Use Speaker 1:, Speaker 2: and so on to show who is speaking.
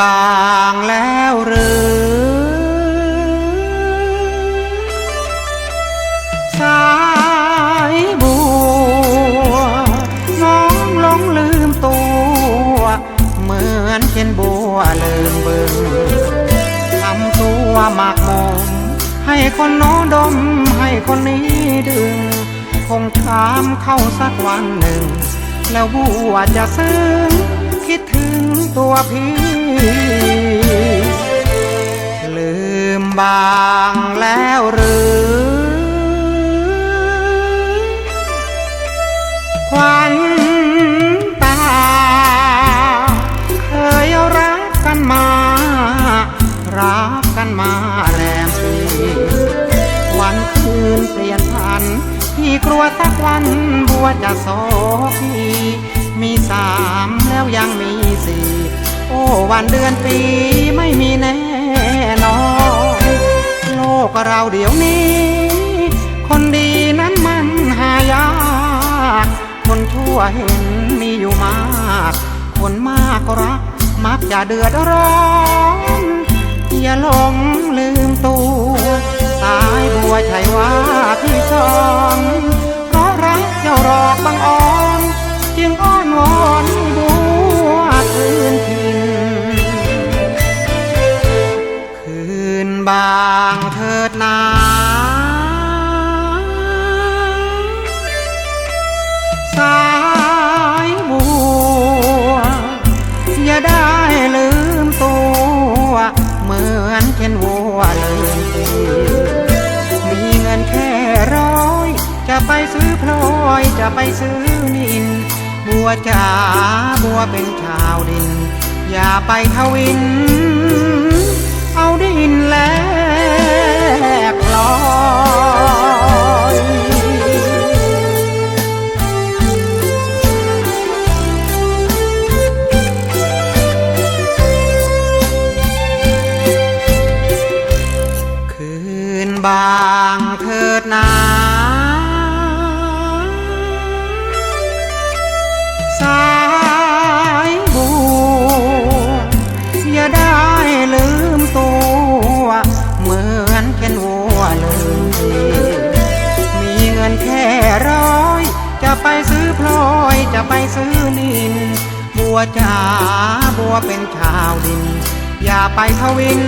Speaker 1: บางแล้วหรือ สายบัว น้องหลงลืมตัว เหมือนเช่นบัวลืมบึงทำตัวหมากหมมให้คนโน้ดม ให้คนนี้ดึง คงช้ำเข้าสักวันหนึ่ง แล้วบัวจะซึ้งคิดถึงตัวพี่ ลืมบางแล้วหรือขวัญตา เคยรักกันมา รักกันมาแรมปีวันคืนเปลี่ยนพันพี่กลัวสักวันบัวจะโศกีมีสามแล้วยังมีสี่ โอ้วันเดือนปีไม่มีแน่นอนโลกเราเดี๋ยวนี้ คนดีนั้นมันหายากคนชั่วเห็นมีอยู่มาก คนมากก็รักมักจะเดือดร้อน อย่าหลงลืม บางเถิดนาสายบัวอย่าได้ลืมตัวเหมือนเช่นวัวลืมตีมีเงินแค่ร้อย จะไปซื้อพลอยจะไปซื้อนิน บัวจ๋าบัวเป็นชาวดิน อย่าไปทวิน เอาดิน บางเถิดนาสายบัวอย่าได้ลืมตัว เหมือนเช่นวัวลืมทีมีเงินแค่ร้อย จะไปซื้อพลอยจะไปซื้อนิน บัวจ๋าบัวเป็นชาวดิน อย่าไปทวิน